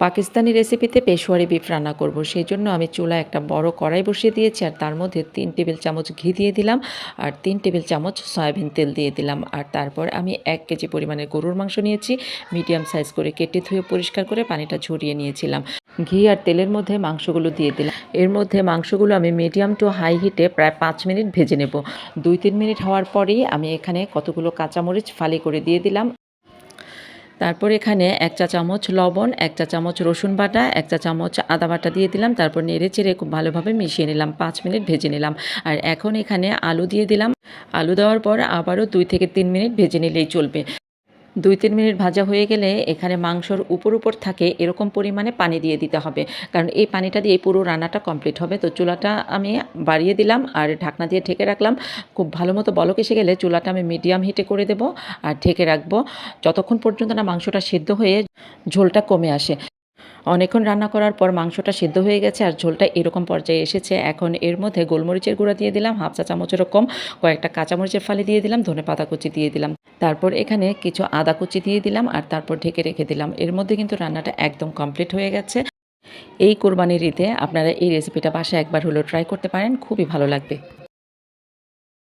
পাকিস্তানি রেসিপিতে পেশোয়ারি বিফ রান্না করব। সেই জন্য আমি চুলা একটা বড় কড়াই বসিয়ে দিয়েছি আর তার মধ্যে তিন টেবিল চামচ ঘি দিয়ে দিলাম আর তিন টেবিল চামচ সয়াবিন তেল দিয়ে দিলাম। আর তারপর আমি এক কেজি পরিমাণের গরুর মাংস নিয়েছি, মিডিয়াম সাইজ করে কেটে ধুয়ে পরিষ্কার করে পানিটা ঝরিয়ে নিয়েছিলাম। ঘি আর তেলের মধ্যে মাংসগুলো দিয়ে দিলাম। এর মধ্যে মাংসগুলো আমি মিডিয়াম টু হাই হিটে প্রায় পাঁচ মিনিট ভেজে নেব। দুই তিন মিনিট হওয়ার পরেই আমি এখানে কতগুলো কাঁচামরিচ ফালি করে দিয়ে দিলাম। তারপর এখানে এক চা চামচ লবণ, এক চা চামচ রসুন বাটা, এক চা চামচ আদা বাটা দিয়ে দিলাম, তারপর নেড়ে চেড়ে খুব ভালোভাবে মিশিয়ে নিলাম, পাঁচ মিনিট ভেজে নিলাম। আর এখন এখানে আলু দিয়ে দিলাম। আলু দেওয়ার পর আবারও দুই থেকে তিন মিনিট ভেজে নিলেই চলবে। দুই তিন মিনিট ভাজা হয়ে গেলে এখানে মাংসর উপর উপর থাকে এরকম পরিমাণে পানি দিয়ে দিতে হবে। কারণ এই পানিটা দিয়ে পুরো রান্নাটা কমপ্লিট হবে। তো চুলাটা আমি বাড়িয়ে দিলাম আর ঢাকনা দিয়ে ঢেকে রাখলাম। খুব ভালো মতো বলক এসে গেলে চুলাটা আমি মিডিয়াম হিটে করে দেব আর ঢেকে রাখব। যতক্ষণ পর্যন্ত না মাংসটা সিদ্ধ হয়ে ঝোলটা কমে আসে। অনেকক্ষণ রান্না করার পর মাংসটা সিদ্ধ হয়ে গেছে আর ঝোলটা এরকম পর্যায়ে এসেছে। এখন এর মধ্যে গোলমরিচের গুঁড়া দিয়ে দিলাম, হাফ চা চামচেরও কম। কয়েকটা কাঁচামরিচের ফালি দিয়ে দিলাম, ধনে পাতা কুচি দিয়ে দিলাম। তারপর এখানে কিছু আদা কুচি দিয়ে দিলাম আর তারপর ঢেকে রেখে দিলাম। এর মধ্যে কিন্তু রান্নাটা একদম কমপ্লিট হয়ে গেছে। এই কোরবানির ঈদে আপনারা এই রেসিপিটা বাসায় একবার হলেও ট্রাই করতে পারেন, খুবই ভালো লাগবে।